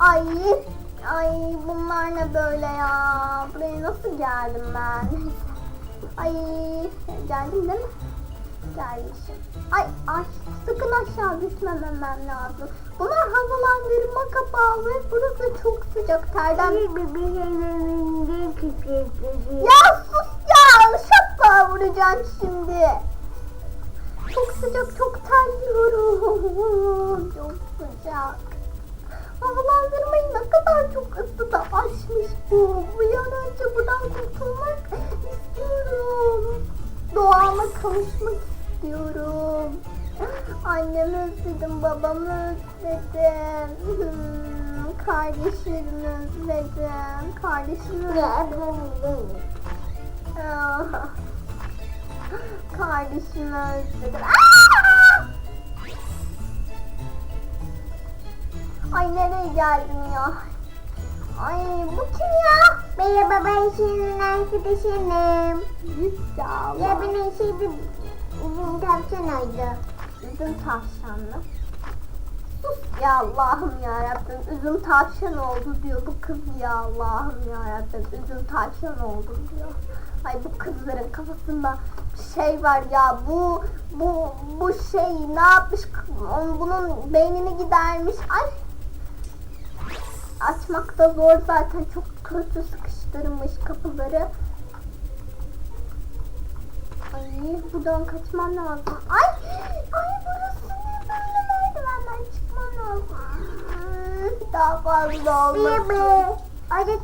Ay, ay bunlar ne böyle ya? Buraya nasıl geldim ben? Ay, geldim değil mi? Gelmişim. Ay, ay, sakın aşağı düşmemem lazım. Bunlar havalandırma kapağı ve burası çok sıcak. Terden... Ya sus ya! Şapka vuracağım şimdi. Çok sıcak, çok terliyorum. Çok sıcak. Havalandırmayı ne kadar çok ısıda açmış bu. Bir an önce buradan kurtulmak istiyorum. Doğama kavuşmak istiyorum. Annemi özledim, babamı özledim. Hmm, kardeşlerimi özledim. Kardeşimi özledim. Ah. Kardeşimi özledim. Aa! Ay nereye geldim ya? Ay bu kim ya? Merhaba ben senin arkadaşınım. Ya Ya benim şeyde bizim tavşanaydı. Üzüm tavşanlı. Sus ya Allah'ım ya Rabbim üzüm tavşan oldu diyor bu kız ya Allah'ım ya Rabbim üzüm tavşan oldu diyor. Ay bu kızların kafasında bir şey var ya bu bu bu şey ne yapmış bunun beynini gidermiş. Ay açmak da zor zaten çok kötü sıkıştırmış kapıları. Ay buradan kaçmam lazım. Ay ay burası ne böyle merdivenden çıkmam lazım. Hmm, Daha fazla olmasın. Orada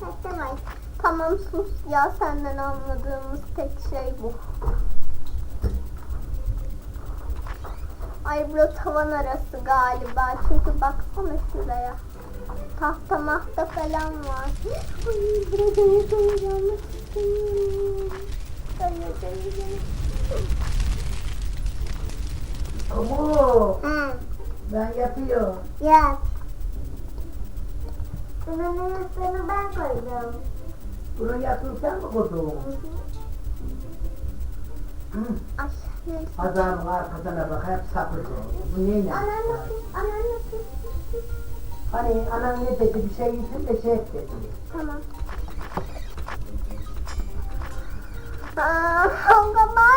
taşlamayız. Tamam sus ya senden anladığımız tek şey bu. Ay burası tavan arası galiba çünkü baksana şuraya. Tahta mahta falan var. Ay uyuyamayacağım. Uyuyamayacağım. Oo, Ha. ben yapıyorum. Ya. Bunun üstünü ben koydum. Bunu yaptın sen mi koydun? Hı. Neyse. Adamın arkasına bak hep sapık. Bu neyle? Anneanne, anneanne. Hani anan ne dedi bir şey yesin de şey dedi. Tamam. Aa, babam acıyorum.